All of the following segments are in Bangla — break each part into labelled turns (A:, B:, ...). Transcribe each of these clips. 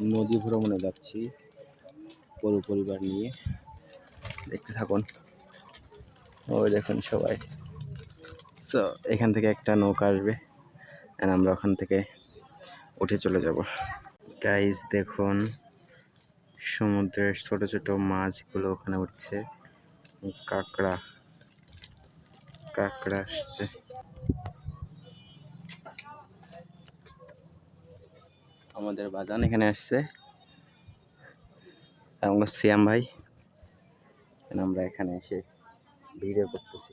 A: নদী ভ্রমণে যাচ্ছি। পুরো পরিবার নিয়ে। দেখতে থাকুন। ওই দেখুন সবাই। সো এখান থেকে একটা নৌকা আসবে। And আমরা ওখান থেকে উঠে চলে যাব। গাইজ দেখুন। সমুদ্রের ছোট ছোট মাছগুলো ওখানে উঠছে। কাঁকড়া। কাঁকড়া আসছে। আমাদের বাজান এখানে আসছে। এবং শ্যাম ভাই। আমরা এখানে এসে ভিডিও করতেছি।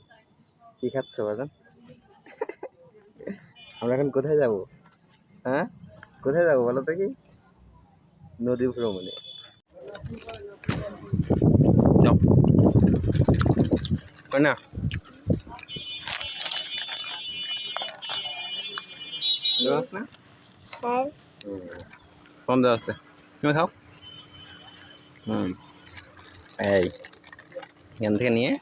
A: কি খাচ্ছ বাজান? আমরা এখন কোথায় যাব? হ্যাঁ? কোথায় যাব বলো তো কি নদী ভ্রমণে। না? না দেওয়া আছে। তুমি খাও। এই, এখান থেকে নিয়ে।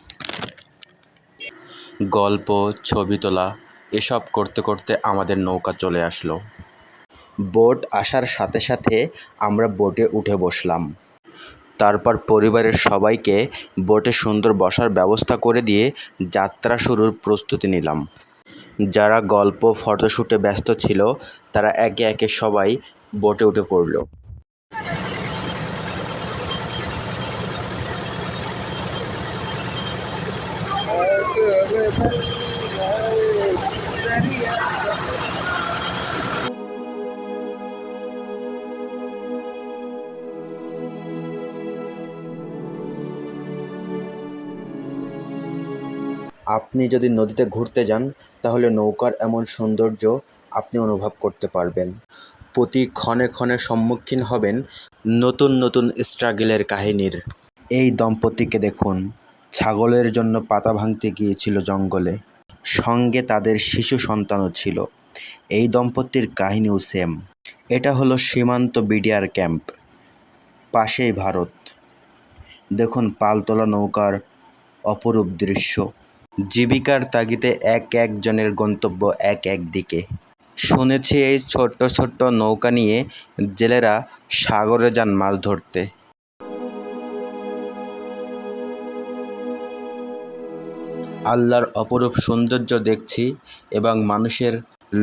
A: গল্প, ছবি তোলা, এসব করতে করতে আমাদের নৌকা চলে আসলো। বোট আসার সাথে সাথে আমরা বোটে উঠে বসলাম। তারপর পরিবারের সবাইকে বোটে সুন্দর বসার ব্যবস্থা করে দিয়ে যাত্রা শুরুর প্রস্তুতি নিলাম। যারা গল্প ফটোশ্যুটে ব্যস্ত ছিল তারা একে একে সবাই বোটে উঠে পড়ল। আপনি যদি নদীতে ঘুরতে যান, তাহলে নৌকার এমন সৌন্দর্য আপনি অনুভব করতে পারবেন। প্রতি ক্ষণে ক্ষণে সম্মুখীন হবেন নতুন নতুন স্ট্রাগলের কাহিনীর। এই দম্পতিকে দেখুন, ছাগলের জন্য পাতা ভাঙতে গিয়েছিল জঙ্গলে। সঙ্গে তাদের শিশু সন্তানও ছিল। এই দম্পতির কাহিনীও সেম এটা হলো সীমান্ত বিডিআর ক্যাম্প। পাশেই ভারত। দেখুন, পালতোলা নৌকার অপরূপ দৃশ্য। জীবিকার তাগিদে এক একজনের গন্তব্য এক এক দিকে। শুনেছি এই ছোট্ট ছোট্ট নৌকা নিয়ে জেলেরা সাগরে যান মাছ ধরতে। আল্লাহর অপরূপ সৌন্দর্য দেখছি এবং মানুষের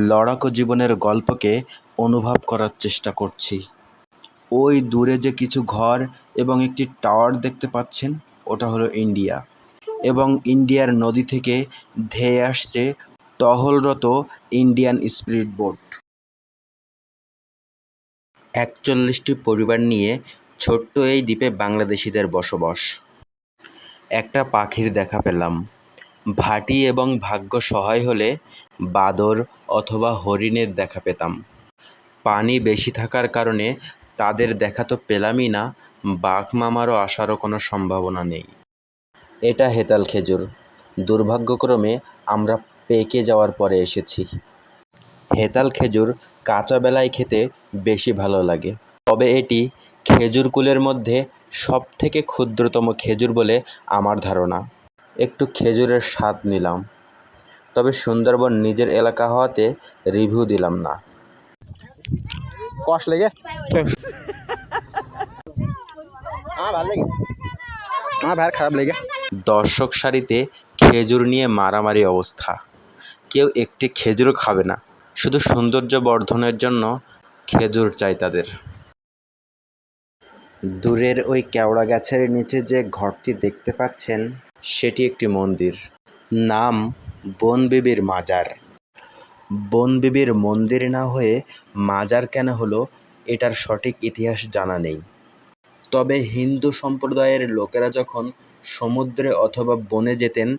A: লড়াকু জীবনের গল্পকে অনুভব করার চেষ্টা করছি। ওই দূরে যে কিছু ঘর এবং একটি টাওয়ার দেখতে পাচ্ছেন, ওটা হলো ইন্ডিয়া এবং ইন্ডিয়ার নদী থেকে ধেয়ে আসছে টহলরত ইন্ডিয়ান স্পিরিট বোট। একচল্লিশটি পরিবার নিয়ে ছোট্ট এই দ্বীপে বাংলাদেশিদের বসবাস। একটা পাখির দেখা পেলাম। ভাটি এবং ভাগ্য সহায় হলে বাদর অথবা হরিণের দেখা পেতাম। পানি বেশি থাকার কারণে তাদের দেখা তো পেলামই না, বাঘ মামারও আসারও কোনো সম্ভাবনা নেই। এটা হেতাল খেজুর। দুর্ভাগ্যক্রমে আমরা পেকে যাওয়ার পরে এসেছি। হেতাল খেজুর কাঁচা বেলায় খেতে বেশি ভালো লাগে। তবে এটি খেজুর কুলের মধ্যে সব থেকে ক্ষুদ্রতম খেজুর বলে আমার ধারণা। একটু খেজুরের স্বাদ নিলাম। তবে সুন্দরবন নিজের এলাকা হওয়াতে রিভিউ দিলাম না।
B: কষ লেগে? আমার ভালো লেগে। আমার ভাইয়ের খারাপ লেগে।
A: দর্শক সারিতে খেজুর নিয়ে মারামারি অবস্থা। কেউ একটি খেজুরও খাবে না, শুধু সৌন্দর্য বর্ধনের জন্য খেজুর চাই তাদের। দূরের ওই কেওড়া গাছের নিচে যে ঘরটি দেখতে পাচ্ছেন, সেটি একটি মন্দির। নাম বনবিবির মাজার। বনবিবির মন্দির না হয়ে মাজার কেন হলো, এটার সঠিক ইতিহাস জানা নেই। তবে হিন্দু সম্প্রদায়ের লোকেরা যখন সমুদ্রে অথবা বনে যেতেন,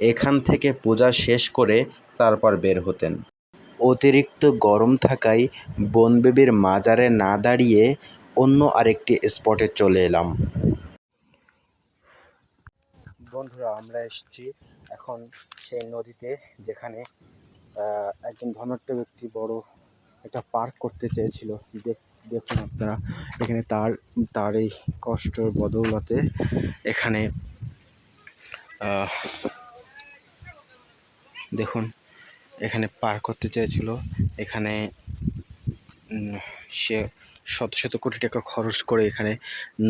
A: এখান থেকে পূজা শেষ করে তারপর বের হতেন। অতিরিক্ত গরম থাকায় বনবেবীর মাজারে না দাঁড়িয়ে অন্য আরেকটি স্পটে চলে এলাম।
B: বন্ধুরা, আমরা এসেছি এখন সেই নদীতে যেখানে একজন ধনাঢ্য ব্যক্তি বড় একটা পার্ক করতে চেয়েছিল। দেখুন আপনারা, এখানে তার তার এই কষ্টের বদৌলতে এখানে দেখুন, এখানে পার করতে চেয়েছিল। এখানে সে
A: শত শত কোটি টাকা খরচ করে এখানে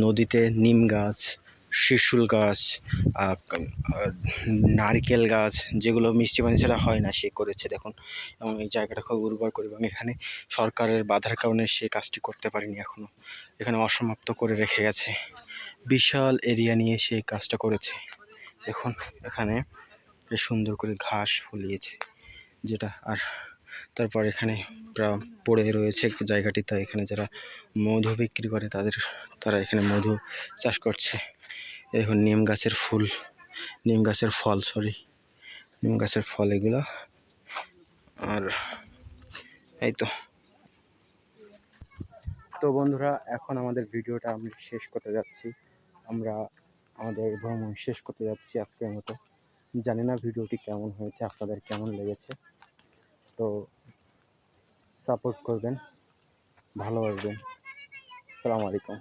A: নদীতে নিম গাছ শিশুল গাছ নারকেল গাছ, যেগুলো মিষ্টি পানি ছাড়া হয় না, সে করেছে দেখুন। এবং এই জায়গাটা খুব উর্বর করে এবং এখানে সরকারের বাধার কারণে সে কাজটি করতে পারেনি এখনও এখানে অসমাপ্ত করে রেখে গেছে। বিশাল এরিয়া নিয়ে সে কাজটা করেছে। দেখুন, এখানে সুন্দর করে ঘাস ফলিয়েছে, যেটা আর তারপর এখানে পড়ে রয়েছে জায়গাটি। তাই এখানে যারা মধু বিক্রি করে, তাদের, তারা এখানে মধু চাষ করছে। এই দেখুন, নিম গাছের ফুল, নিম গাছের ফল সরি নিম গাছের ফল এগুলো। আর এই তো। তো বন্ধুরা, এখন আমাদের ভিডিওটা আমরা শেষ করতে যাচ্ছি। আমরা আমাদের ভ্রমণ শেষ করতে যাচ্ছি আজকের মতো। জানি না ভিডিওটি কেমন হয়েছে, আপনাদের কেমন লেগেছে। তো সাপোর্ট করবেন ভালোবাসবেন সালাম আলাইকুম